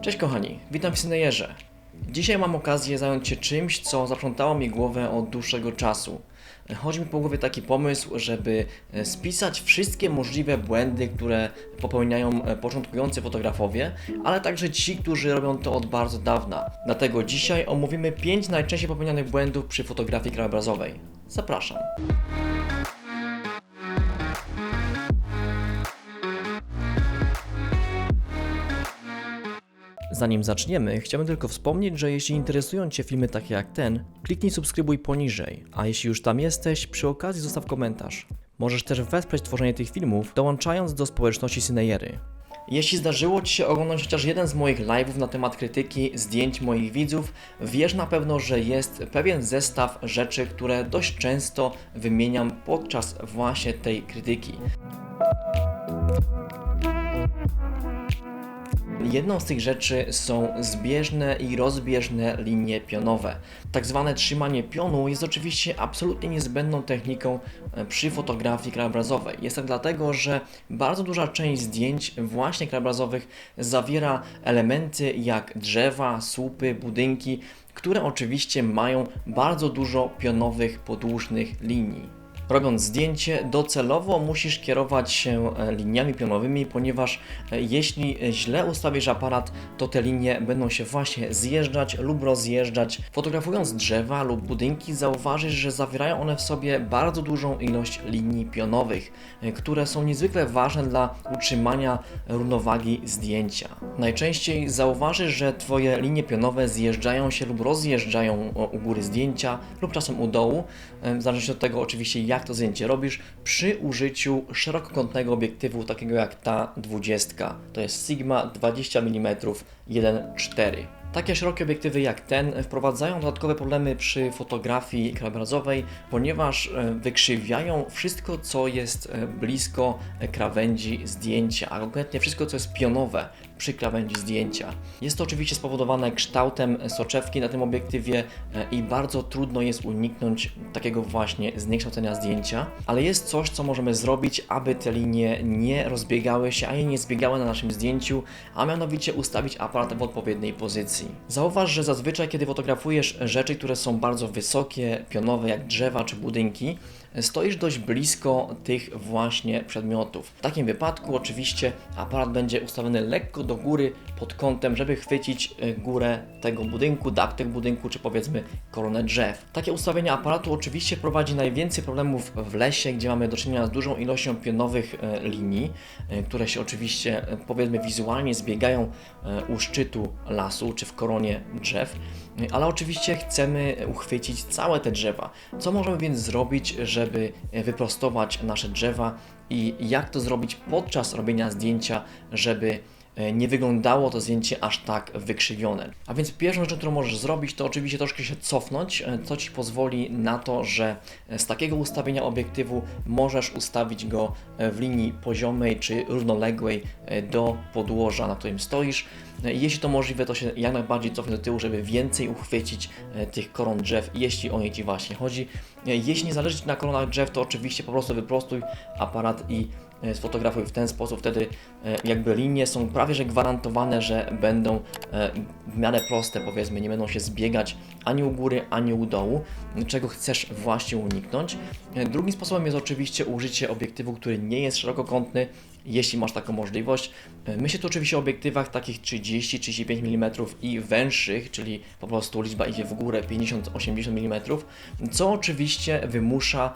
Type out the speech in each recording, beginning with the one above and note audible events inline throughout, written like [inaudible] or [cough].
Cześć kochani, witam w Synejerze. Dzisiaj mam okazję zająć się czymś, co zaprzątało mi głowę od dłuższego czasu. Chodzi mi po głowie taki pomysł, żeby e, spisać wszystkie możliwe błędy, które popełniają e, początkujący fotografowie, ale także ci, którzy robią to od bardzo dawna. Dlatego dzisiaj omówimy 5 najczęściej popełnianych błędów przy fotografii krajobrazowej. Zapraszam. Zanim zaczniemy, chciałbym tylko wspomnieć, że jeśli interesują Cię filmy takie jak ten, kliknij subskrybuj poniżej, a jeśli już tam jesteś, przy okazji zostaw komentarz. Możesz też wesprzeć tworzenie tych filmów, dołączając do społeczności Synejery. Jeśli zdarzyło Ci się oglądać chociaż jeden z moich live'ów na temat krytyki zdjęć moich widzów, wiesz na pewno, że jest pewien zestaw rzeczy, które dość często wymieniam podczas właśnie tej krytyki. Jedną z tych rzeczy są zbieżne i rozbieżne linie pionowe. Tak zwane trzymanie pionu jest oczywiście absolutnie niezbędną techniką e, przy fotografii krajobrazowej. Jest tak dlatego, że bardzo duża część zdjęć właśnie krajobrazowych zawiera elementy jak drzewa, słupy, budynki, które oczywiście mają bardzo dużo pionowych, podłużnych linii. Robiąc zdjęcie, docelowo musisz kierować się e, liniami pionowymi, ponieważ e, jeśli źle ustawisz aparat, to te linie będą się właśnie zjeżdżać lub rozjeżdżać. Fotografując drzewa lub budynki, zauważysz, że zawierają one w sobie bardzo dużą ilość linii pionowych, e, które są niezwykle ważne dla utrzymania równowagi zdjęcia. Najczęściej zauważysz, że Twoje linie pionowe zjeżdżają się lub rozjeżdżają u góry zdjęcia lub czasem u dołu, w zależności od tego oczywiście jak to zdjęcie robisz, przy użyciu szerokokątnego obiektywu takiego jak ta 20. To jest Sigma 20 mm 1.4. Takie szerokie obiektywy jak ten wprowadzają dodatkowe problemy przy fotografii krajobrazowej, ponieważ e, wykrzywiają wszystko, co jest e, blisko krawędzi zdjęcia, a konkretnie wszystko, co jest pionowe przy krawędzi zdjęcia. Jest to oczywiście spowodowane kształtem soczewki na tym obiektywie e, i bardzo trudno jest uniknąć takiego właśnie zniekształcenia zdjęcia, ale jest coś, co możemy zrobić, aby te linie nie rozbiegały się, a nie zbiegały na naszym zdjęciu, a mianowicie ustawić aparat w odpowiedniej pozycji. Zauważ, że zazwyczaj, kiedy fotografujesz rzeczy, które są bardzo wysokie, pionowe, jak drzewa czy budynki, stoisz dość blisko tych właśnie przedmiotów. W takim wypadku oczywiście aparat będzie ustawiony lekko do góry pod kątem, żeby chwycić e, górę tego budynku, dach tego budynku, czy powiedzmy koronę drzew. Takie ustawienie aparatu oczywiście prowadzi najwięcej problemów w lesie, gdzie mamy do czynienia z dużą ilością pionowych e, linii, e, które się oczywiście powiedzmy wizualnie zbiegają u szczytu lasu, czy w koronie drzew, ale oczywiście chcemy uchwycić całe te drzewa. Co możemy więc zrobić, żeby wyprostować nasze drzewa i jak to zrobić podczas robienia zdjęcia, żeby e, nie wyglądało to zdjęcie aż tak wykrzywione. A więc pierwszą rzeczą, którą możesz zrobić, to oczywiście troszkę się cofnąć, e, co Ci pozwoli na to, że z takiego ustawienia obiektywu możesz ustawić go e, w linii poziomej czy równoległej do podłoża, na którym stoisz. Jeśli to możliwe, to się jak najbardziej cofnę do tyłu, żeby więcej uchwycić tych koron drzew, jeśli o nie Ci właśnie chodzi. Jeśli nie zależy Ci na koronach drzew, to oczywiście po prostu wyprostuj aparat i sfotografuj w ten sposób, wtedy jakby linie są prawie że gwarantowane, że będą w miarę proste, powiedzmy, nie będą się zbiegać ani u góry, ani u dołu, czego chcesz właśnie uniknąć. Drugim sposobem jest oczywiście użycie obiektywu, który nie jest szerokokątny, jeśli masz taką możliwość. Myślę tu oczywiście o obiektywach takich 30-35 mm i węższych, czyli po prostu liczba idzie w górę 50-80 mm, co oczywiście wymusza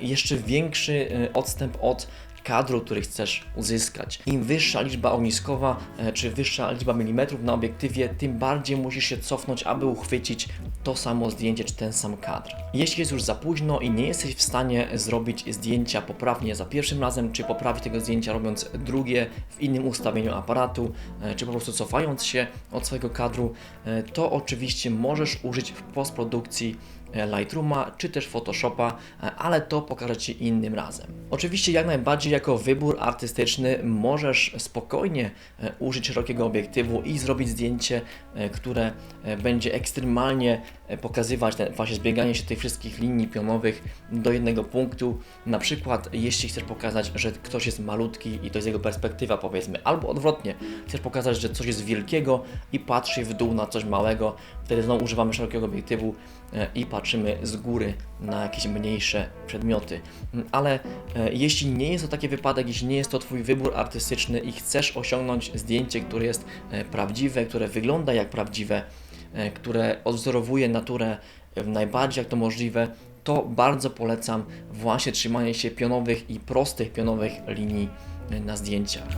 jeszcze większy odstęp od kadru, który chcesz uzyskać. Im wyższa liczba ogniskowa, e, czy wyższa liczba milimetrów na obiektywie, tym bardziej musisz się cofnąć, aby uchwycić to samo zdjęcie, czy ten sam kadr. Jeśli jest już za późno i nie jesteś w stanie zrobić zdjęcia poprawnie za pierwszym razem, czy poprawić tego zdjęcia robiąc drugie w innym ustawieniu aparatu, e, czy po prostu cofając się od swojego kadru, e, to oczywiście możesz użyć w postprodukcji Lightrooma czy też Photoshopa, ale to pokażę Ci innym razem. Oczywiście jak najbardziej jako wybór artystyczny możesz spokojnie e, użyć szerokiego obiektywu i zrobić zdjęcie, e, które e, będzie ekstremalnie e, pokazywać ten, właśnie zbieganie się tych wszystkich linii pionowych do jednego punktu. Na przykład, jeśli chcesz pokazać, że ktoś jest malutki i to jest jego perspektywa, powiedzmy, albo odwrotnie, chcesz pokazać, że coś jest wielkiego i patrzy w dół na coś małego, wtedy znowu używamy szerokiego obiektywu e, i patrzymy z góry na jakieś mniejsze przedmioty. Mm, Ale e, jeśli nie jest to taki wypadek, jeśli nie jest to Twój wybór artystyczny i chcesz osiągnąć zdjęcie, które jest e, prawdziwe, które wygląda jak prawdziwe, e, które odwzorowuje naturę e, najbardziej jak to możliwe, to bardzo polecam właśnie trzymanie się pionowych i prostych pionowych linii e, na zdjęciach.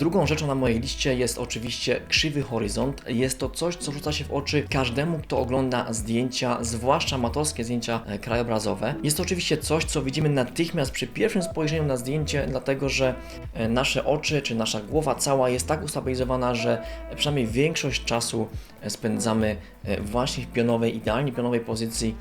Drugą rzeczą na mojej liście jest oczywiście krzywy horyzont. Jest to coś, co rzuca się w oczy każdemu, kto ogląda zdjęcia, zwłaszcza amatorskie zdjęcia e, krajobrazowe. Jest to oczywiście coś, co widzimy natychmiast przy pierwszym spojrzeniu na zdjęcie, dlatego że e, nasze oczy czy nasza głowa cała jest tak ustabilizowana, że przynajmniej większość czasu e, spędzamy właśnie w pionowej, idealnie pionowej pozycji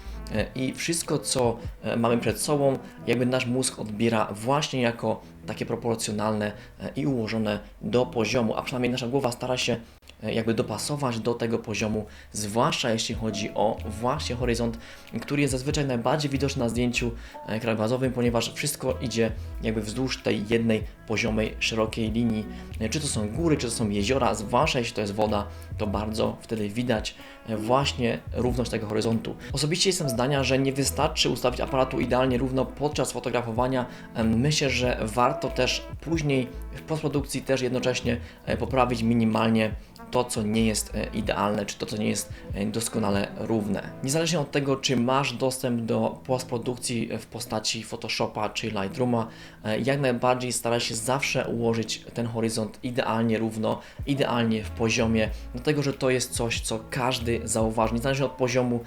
i wszystko, co mamy przed sobą, jakby nasz mózg odbiera właśnie jako takie proporcjonalne e, i ułożone do poziomu, a przynajmniej nasza głowa stara się jakby dopasować do tego poziomu, zwłaszcza jeśli chodzi o właśnie horyzont, który jest zazwyczaj najbardziej widoczny na zdjęciu e, krajobrazowym, ponieważ wszystko idzie jakby wzdłuż tej jednej poziomej, szerokiej linii. E, Czy to są góry, czy to są jeziora, zwłaszcza jeśli to jest woda, to bardzo wtedy widać e, właśnie równość tego horyzontu. Osobiście jestem zdania, że nie wystarczy ustawić aparatu idealnie równo podczas fotografowania. Myślę, że warto też później w postprodukcji też jednocześnie e, poprawić minimalnie to, co nie jest e, idealne, czy to, co nie jest e, doskonale równe. Niezależnie od tego, czy masz dostęp do postprodukcji w postaci Photoshopa czy Lightrooma, e, jak najbardziej staraj się zawsze ułożyć ten horyzont idealnie równo, idealnie w poziomie, dlatego że to jest coś, co każdy zauważy, niezależnie od poziomu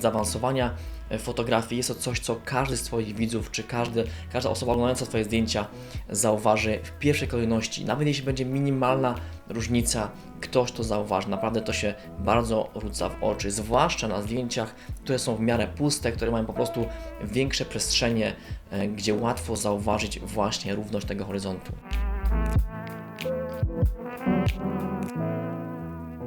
zaawansowania fotografii, jest to coś, co każdy z Twoich widzów, czy każdy, każda osoba oglądająca Twoje zdjęcia zauważy w pierwszej kolejności. Nawet jeśli będzie minimalna różnica, ktoś to zauważy. Naprawdę to się bardzo rzuca w oczy, zwłaszcza na zdjęciach, które są w miarę puste, które mają po prostu większe przestrzenie, e, gdzie łatwo zauważyć właśnie równość tego horyzontu.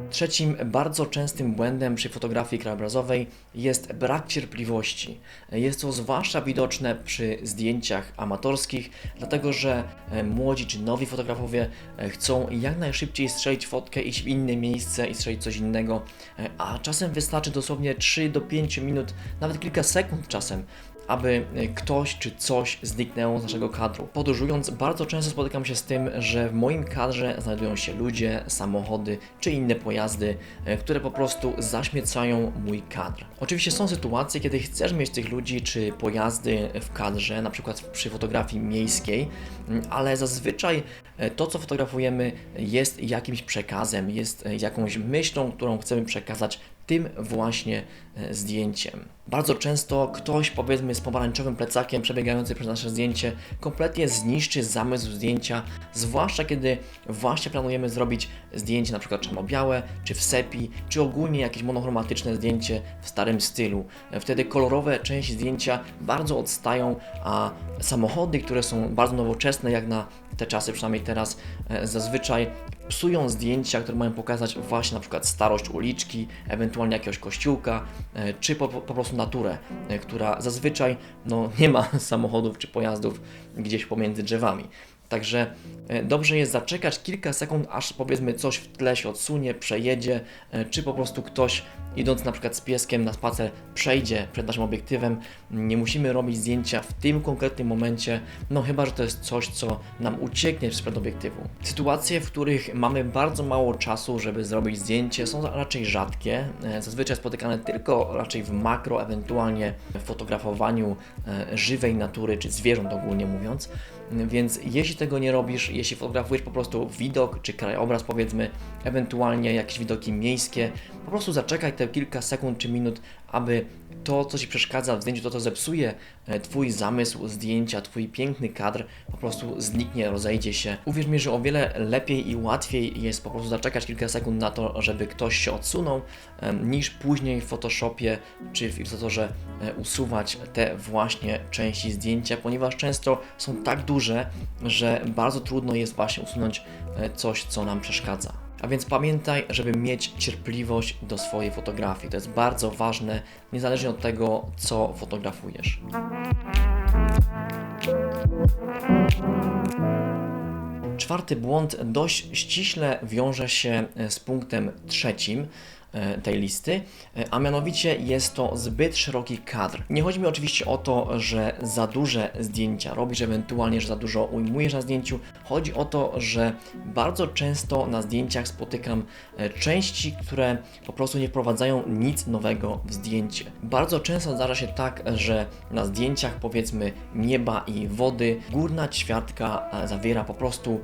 Trzecim bardzo częstym błędem przy fotografii krajobrazowej jest brak cierpliwości. Jest to zwłaszcza widoczne przy zdjęciach amatorskich, dlatego że e, młodzi czy nowi fotografowie e, chcą jak najszybciej strzelić fotkę, iść w inne miejsce i strzelić coś innego, e, a czasem wystarczy dosłownie 3 do 5 minut, nawet kilka sekund czasem, aby e, ktoś czy coś zniknęło z naszego kadru. Podróżując, bardzo często spotykam się z tym, że w moim kadrze znajdują się ludzie, samochody czy inne pojazdy, e, które po prostu zaśmiecają mój kadr. Oczywiście są sytuacje, kiedy chcesz mieć tych ludzi czy pojazdy w kadrze, na przykład przy fotografii miejskiej, mm, ale zazwyczaj e, to, co fotografujemy, jest jakimś przekazem, jest jakąś myślą, którą chcemy przekazać tym właśnie e, zdjęciem. Bardzo często ktoś, powiedzmy, z pomarańczowym plecakiem przebiegający przez nasze zdjęcie, kompletnie zniszczy zamysł zdjęcia, zwłaszcza kiedy właśnie planujemy zrobić zdjęcie przykład czarno-białe, czy w sepi, czy ogólnie jakieś monochromatyczne zdjęcie w starym stylu. Wtedy kolorowe części zdjęcia bardzo odstają, a samochody, które są bardzo nowoczesne, jak na te czasy, przynajmniej teraz, e, zazwyczaj psują zdjęcia, które mają pokazać właśnie na przykład starość uliczki, ewentualnie jakiegoś kościółka, e, czy po, po prostu naturę, e, która zazwyczaj no, nie ma [laughs] samochodów czy pojazdów gdzieś pomiędzy drzewami. Także e, dobrze jest zaczekać kilka sekund, aż powiedzmy coś w tle się odsunie, przejedzie, e, czy po prostu ktoś idąc na przykład z pieskiem na spacer przejdzie przed naszym obiektywem. Nie musimy robić zdjęcia w tym konkretnym momencie, no chyba, że to jest coś, co nam ucieknie sprzed obiektywu. Sytuacje, w których mamy bardzo mało czasu, żeby zrobić zdjęcie, są raczej rzadkie. E, Zazwyczaj spotykane tylko raczej w makro, ewentualnie w fotografowaniu żywej natury, czy zwierząt ogólnie mówiąc. Więc jeśli tego nie robisz, jeśli fotografujesz po prostu widok czy krajobraz, powiedzmy, ewentualnie jakieś widoki miejskie, po prostu zaczekaj te kilka sekund czy minut, aby to, co Ci przeszkadza w zdjęciu, to, co zepsuje e, Twój zamysł zdjęcia, Twój piękny kadr, po prostu zniknie, rozejdzie się. Uwierz mi, że o wiele lepiej i łatwiej jest po prostu zaczekać kilka sekund na to, żeby ktoś się odsunął, niż później w Photoshopie czy w Illustratorze e, usuwać te właśnie części zdjęcia, ponieważ często są tak duże, że bardzo trudno jest właśnie usunąć e, coś, co nam przeszkadza. A więc pamiętaj, żeby mieć cierpliwość do swojej fotografii. To jest bardzo ważne, niezależnie od tego, co fotografujesz. Czwarty błąd dość ściśle wiąże się e, z punktem trzecim tej listy, e, a mianowicie jest to zbyt szeroki kadr. Nie chodzi mi oczywiście o to, że za duże zdjęcia robisz, ewentualnie, że za dużo ujmujesz na zdjęciu. Chodzi o to, że bardzo często na zdjęciach spotykam części, które po prostu nie wprowadzają nic nowego w zdjęcie. Bardzo często zdarza się tak, że na zdjęciach powiedzmy nieba i wody górna ćwiartka zawiera po prostu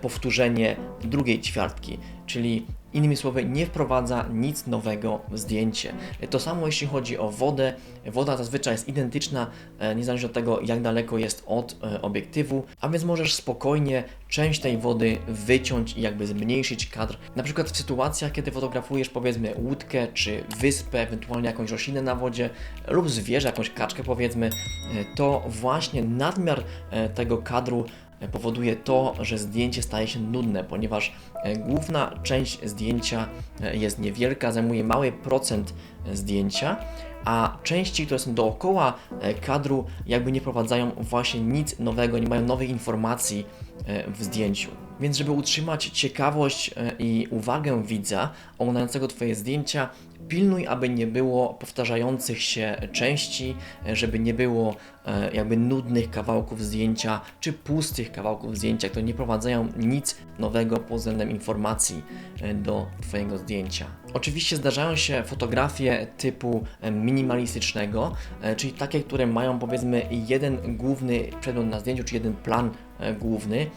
powtórzenie drugiej ćwiartki, czyli Innymi słowy, nie wprowadza nic nowego w zdjęcie. To samo jeśli chodzi o wodę. Woda zazwyczaj jest identyczna, e, niezależnie od tego, jak daleko jest od e, obiektywu, a więc możesz spokojnie część tej wody wyciąć i jakby zmniejszyć kadr. Na przykład w sytuacjach, kiedy fotografujesz powiedzmy łódkę czy wyspę, ewentualnie jakąś roślinę na wodzie lub zwierzę, jakąś kaczkę powiedzmy, e, to właśnie nadmiar tego kadru powoduje to, że zdjęcie staje się nudne, ponieważ e, główna część zdjęcia e, jest niewielka, zajmuje mały procent e, zdjęcia, a części, które są dookoła kadru, jakby nie prowadzają właśnie nic nowego, nie mają nowych informacji w zdjęciu. Więc żeby utrzymać ciekawość i uwagę widza oglądającego Twoje zdjęcia, pilnuj, aby nie było powtarzających się części, żeby nie było e, jakby nudnych kawałków zdjęcia, czy pustych kawałków zdjęcia, które nie prowadzają nic nowego pod względem informacji e, do Twojego zdjęcia. Oczywiście zdarzają się fotografie typu e, minimalistycznego, czyli takie, które mają powiedzmy jeden główny przedmiot na zdjęciu, czy jeden plan główny,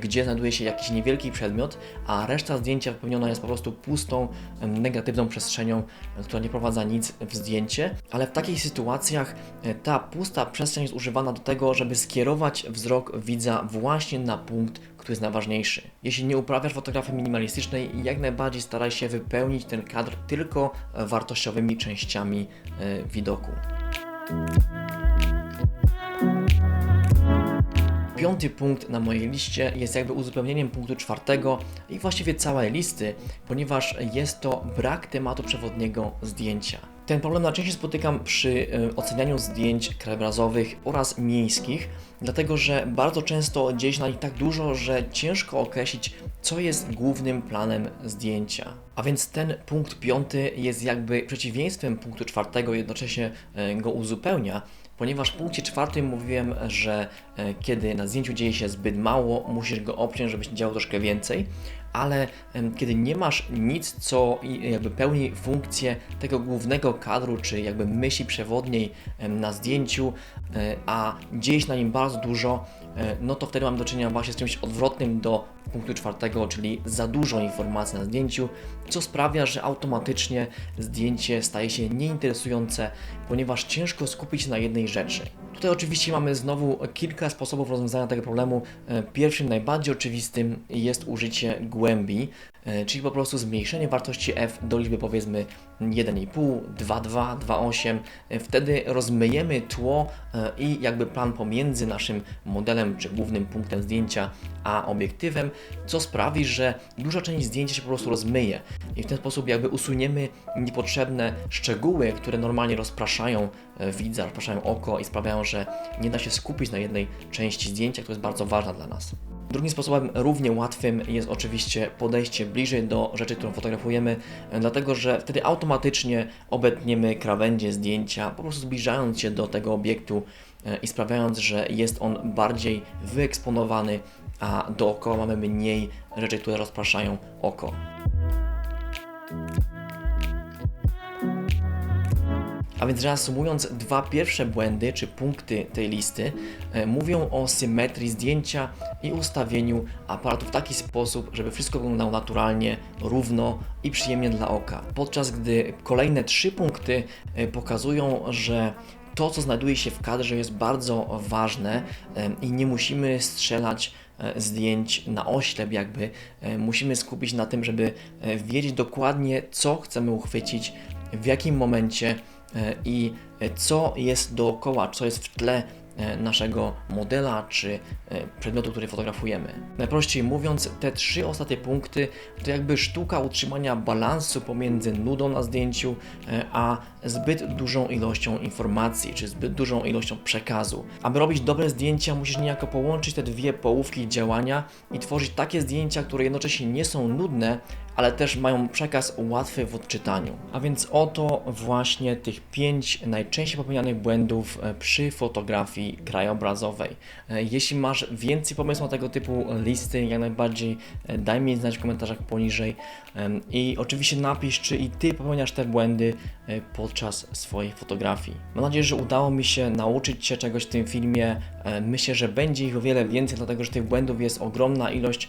gdzie znajduje się jakiś niewielki przedmiot, a reszta zdjęcia wypełniona jest po prostu pustą, negatywną przestrzenią, która nie prowadza nic w zdjęcie, ale w takich sytuacjach e, ta pusta przestrzeń jest używana do tego, żeby skierować wzrok widza właśnie na punkt, który jest najważniejszy. Jeśli nie uprawiasz fotografii minimalistycznej, jak najbardziej staraj się wypełnić ten kadr tylko wartościowymi częściami e, widoku. Piąty punkt na mojej liście jest jakby uzupełnieniem punktu czwartego i właściwie całej listy, ponieważ jest to brak tematu przewodniego zdjęcia. Ten problem najczęściej spotykam przy e, ocenianiu zdjęć krajobrazowych oraz miejskich, dlatego że bardzo często dzieje się na nich tak dużo, że ciężko określić, co jest głównym planem zdjęcia. A więc ten punkt piąty jest jakby przeciwieństwem punktu czwartego, jednocześnie e, go uzupełnia, ponieważ w punkcie czwartym mówiłem, że e, kiedy na zdjęciu dzieje się zbyt mało, musisz go obciąć, żeby się działo troszkę więcej, ale kiedy nie masz nic, co jakby pełni funkcję tego głównego kadru, czy jakby myśli przewodniej na zdjęciu, e, a dzieje się na nim bardzo dużo, e, no to wtedy mam do czynienia właśnie z czymś odwrotnym do punktu czwartego, czyli za dużo informacji na zdjęciu, co sprawia, że automatycznie zdjęcie staje się nieinteresujące, ponieważ ciężko skupić się na jednej rzeczy. Tutaj oczywiście mamy znowu kilka sposobów rozwiązania tego problemu. E, pierwszym, najbardziej oczywistym jest użycie głębi, e, czyli po prostu zmniejszenie wartości f do liczby powiedzmy 1,5, 2,2, 2,8. Wtedy rozmyjemy tło e, i jakby plan pomiędzy naszym modelem czy głównym punktem zdjęcia a obiektywem, co sprawi, że duża część zdjęcia się po prostu rozmyje i w ten sposób jakby usuniemy niepotrzebne szczegóły, które normalnie rozpraszają e, widza, rozpraszają oko i sprawiają, że nie da się skupić na jednej części zdjęcia, która jest bardzo ważna dla nas. Drugim sposobem, równie łatwym, jest oczywiście podejście bliżej do rzeczy, którą fotografujemy, e, dlatego że wtedy automatycznie obetniemy krawędzie zdjęcia, po prostu zbliżając się do tego obiektu e, i sprawiając, że jest on bardziej wyeksponowany, a dookoła mamy mniej rzeczy, które rozpraszają oko. A więc reasumując, dwa pierwsze błędy czy punkty tej listy e, mówią o symetrii zdjęcia i ustawieniu aparatu w taki sposób, żeby wszystko wyglądało naturalnie, równo i przyjemnie dla oka. Podczas gdy kolejne trzy punkty e, pokazują, że to, co znajduje się w kadrze, jest bardzo ważne e, i nie musimy strzelać zdjęć na oślep, jakby e, musimy skupić na tym, żeby wiedzieć dokładnie, co chcemy uchwycić, w jakim momencie i co jest dookoła, co jest w tle e, naszego modela czy e, przedmiotu, który fotografujemy. Najprościej mówiąc, te trzy ostatnie punkty to jakby sztuka utrzymania balansu pomiędzy nudą na zdjęciu, e, a zbyt dużą ilością informacji, czy zbyt dużą ilością przekazu. Aby robić dobre zdjęcia, musisz niejako połączyć te dwie połówki działania i tworzyć takie zdjęcia, które jednocześnie nie są nudne, ale też mają przekaz łatwy w odczytaniu. A więc oto właśnie tych pięć najczęściej popełnianych błędów e, przy fotografii krajobrazowej. E, Jeśli masz więcej pomysłów na tego typu listy, jak najbardziej e, daj mi znać w komentarzach poniżej i oczywiście napisz, czy i Ty popełniasz te błędy podczas swojej fotografii. Mam nadzieję, że udało mi się nauczyć się czegoś w tym filmie. Myślę, że będzie ich o wiele więcej, dlatego że tych błędów jest ogromna ilość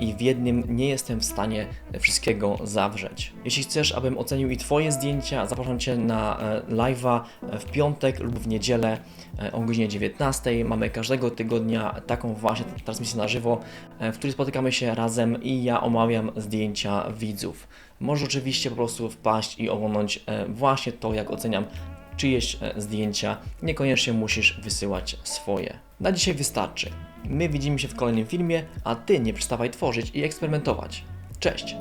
i w jednym nie jestem w stanie wszystkiego zawrzeć. Jeśli chcesz, abym ocenił i Twoje zdjęcia, zapraszam Cię na e, live'a e, w piątek lub w niedzielę e, o godzinie 19. Mamy każdego tygodnia taką właśnie transmisję na żywo, w której spotykamy się razem i ja omawiam zdjęcia widzów. Możesz oczywiście po prostu wpaść i oglądać e, właśnie to, jak oceniam czyjeś zdjęcia. Niekoniecznie musisz wysyłać swoje. Na dzisiaj wystarczy. My widzimy się w kolejnym filmie, a Ty nie przestawaj tworzyć i eksperymentować. Cześć!